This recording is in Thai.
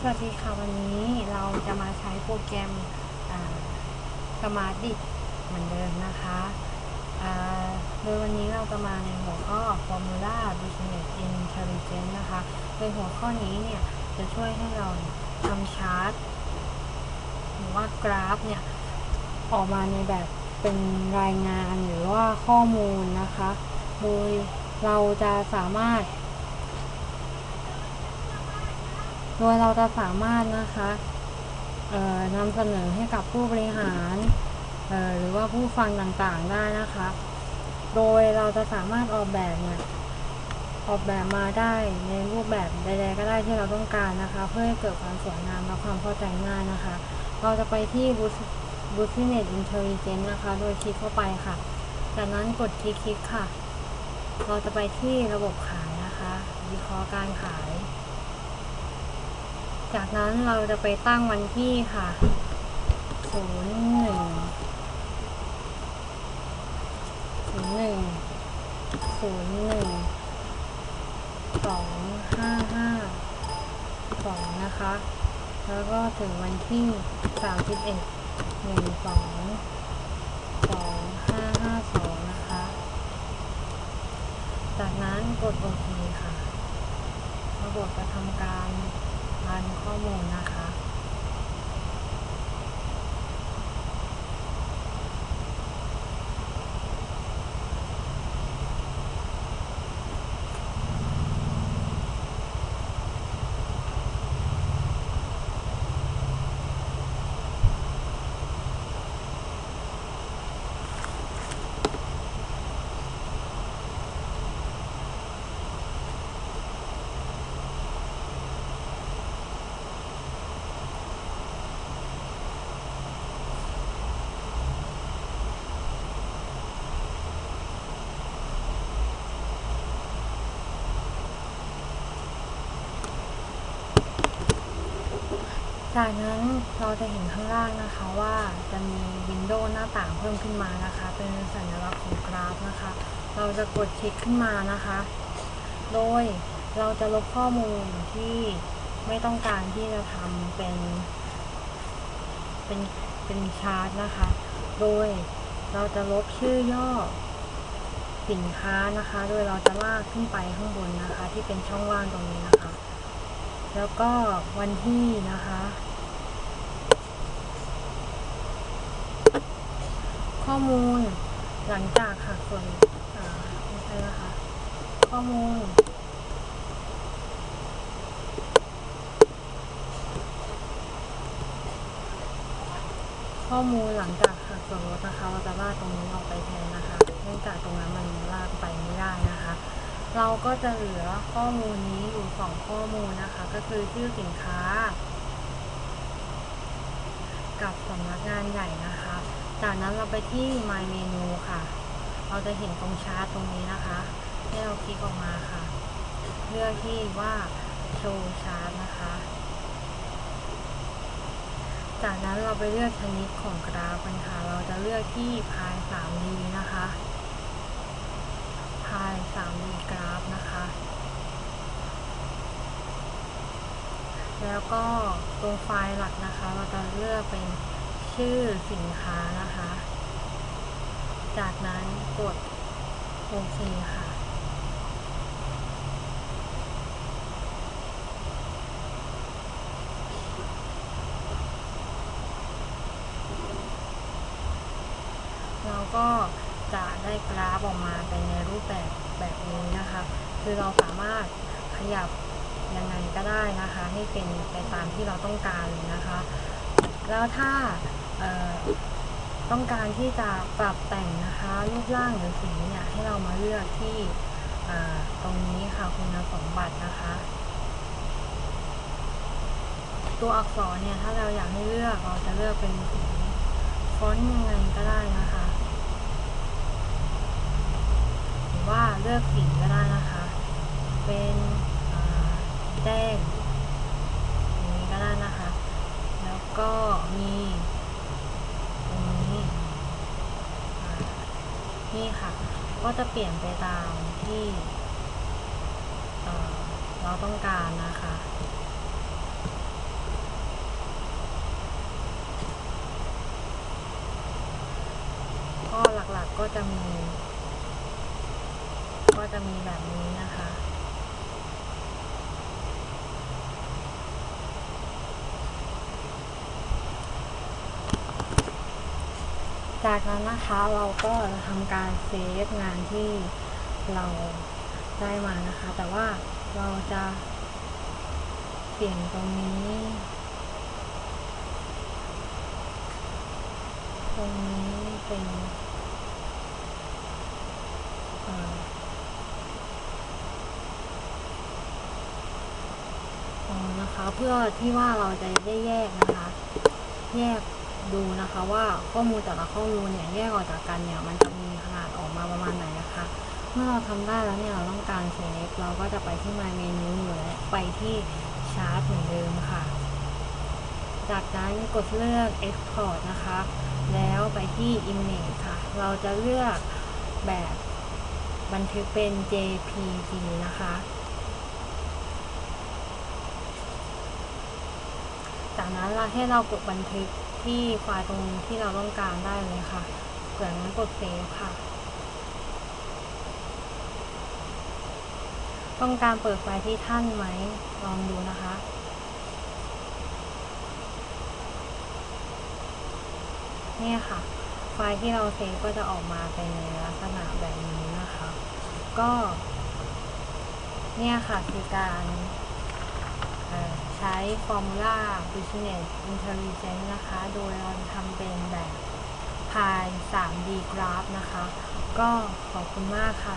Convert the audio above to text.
สวัสดีค่ะวันนี้เราจะมาใช้โปรแกรมสมาร์ทดิเหมือนเดิมนะคะโดยวันนี้เราจะมาในหัวข้อ Formula Business Intelligence นะคะโดยหัวข้อนี้เนี่ยจะช่วยให้เราทำชาร์ตหรือว่ากราฟเนี่ยออกมาในแบบเป็นรายงานหรือว่าข้อมูลนะคะ โดยเราจะสามารถ โดยเราจะสามารถนะคะนำเสนอให้กับผู้บริหารหรือว่าผู้ฟังต่างๆได้นะคะ โดยเราจะสามารถออกแบบเนี่ยออกแบบมาได้ในรูปแบบใดๆก็ได้ที่เราต้องการนะคะ เพื่อให้เกิดความสวยงามและความเข้าใจง่ายนะคะ เราจะไปที่ Business Intelligence นะคะ โดยคลิกเข้าไปค่ะ จากนั้นกดคลิกๆค่ะ เราจะไปที่ระบบขายนะคะ วิเคราะห์การขาย จากนั้นเราจะไปตั้งวันที่ค่ะศูนย์หนึ่งศูนย์หนึ่งศูนย์หนึ่งสองห้าห้าสองนะคะ แล้วก็ถึงวันที่สามสิบเอ็ดหนึ่งสองสองห้าห้าสองนะคะ จากนั้นกดโอเคค่ะระบบจะทำการ พันข้อมูลนะคะ จากนั้นเราจะเห็นข้างล่างนะคะว่าจะมีวินโดว์หน้าต่างเพิ่มขึ้นมานะคะ เป็นสัญลักษณ์ของกราฟนะคะ เราจะกดคลิกขึ้นมานะคะ โดยเราจะลบข้อมูลที่ไม่ต้องการที่จะทำเป็น เป็นเป็นชาร์ตนะคะ โดยเราจะลบชื่อย่อสินค้านะคะ โดยเราจะลากขึ้นไปข้างบนนะคะ ที่เป็นช่องว่างตรงนี้นะคะ แล้วก็วันที่นะคะ ข้อมูลหลังจากหักส่วนอ่าไม่ใช่นะคะ ข้อมูล ข้อมูลหลังจากหักส่วนลดนะคะ เราจะลากตรงนี้ออกไปแทนนะคะ เนื่องจากตรงนั้นมันลากไปไม่ได้นะคะ เราก็จะเหลือข้อมูลนี้อยู่สองข้อมูลนะคะ ก็คือชื่อสินค้า กับสำนักงานใหญ่นะคะ จากนั้นเราไปที่ My Menu ค่ะ เราจะเห็นตรงชาร์ตตรงนี้นะคะ ให้เราคลิกออกมาค่ะ เลือกที่ว่า Show Chart นะคะ จากนั้นเราไปเลือกชนิดของกราฟกันค่ะ เราจะเลือกที่พาย 3D นะคะพาย 3D กราฟนะคะ แล้วก็ตรงไฟล์หลักนะคะ เราจะเลือกเป็นชื่อสินค้านะคะ จากนั้นกดโอเคค่ะ เราก็จะได้กราฟออกมาเป็นในรูปแบบแบบนี้นะคะ คือเราสามารถขยับ ยังไงก็ได้นะคะ ให้เป็นไปตามที่เราต้องการเลยนะคะ แล้วถ้าต้องการที่จะปรับแต่งนะคะรูปร่างหรือสีเนี่ยให้เรามาเลือกที่ตรงนี้ค่ะคุณสมบัตินะคะ ตัวอักษรเนี่ยถ้าเราอยากให้เลือกเราจะเลือกเป็นสีฟอนต์ยังไงก็ได้นะคะ หรือว่าเลือกสีก็ได้นะคะ เป็น แจ้งนี้ก็ได้นะคะ แล้วก็มีตรงนี้นี่ค่ะ ก็จะเปลี่ยนไปตามที่เราต้องการนะคะก็หลักๆกก็จะมี ก็จะมีแบบนี้นะ จากนั้นนะคะเราก็ทำการเซฟงานที่เราได้มานะคะ แต่ว่าเราจะเปลี่ยนตรงนี้ ตรงนี้เป็นนะคะเพื่อที่ว่าเราจะได้แยกนะคะ แยก ดูนะคะว่าข้อมูลแต่ละข้อมูลเนี่ยแยกออกจากกันเนี่ยมันจะมีขนาดออกมาประมาณไหนนะคะ เมื่อเราทำได้แล้วเนี่ยเราต้องการเซฟเราก็จะไปที่ My Menu และไปที่ชาร์ตเหมือนเดิมค่ะ จากนั้นกดเลือก Export นะคะ แล้วไปที่ Image ค่ะ เราจะเลือกแบบบันทึกเป็น JPG นะคะจากนั้นเราให้เรากดบันทึก ที่ไฟล์ตรงที่เราต้องการได้เลยค่ะจากนั้นกดเซฟค่ะ ต้องการเปิดไฟล์ที่ท่านไหมลองดูนะคะเนี่ยค่ะ ไฟล์ที่เราเซฟก็จะออกมาเป็นในลักษณะแบบนี้นะคะ ก็ เนี่ยค่ะคือการ ใช้ Formula Business Intelligence นะคะ โดยเราทำเป็นแบบพาย 3D Graph นะคะ ก็ขอบคุณมากค่ะ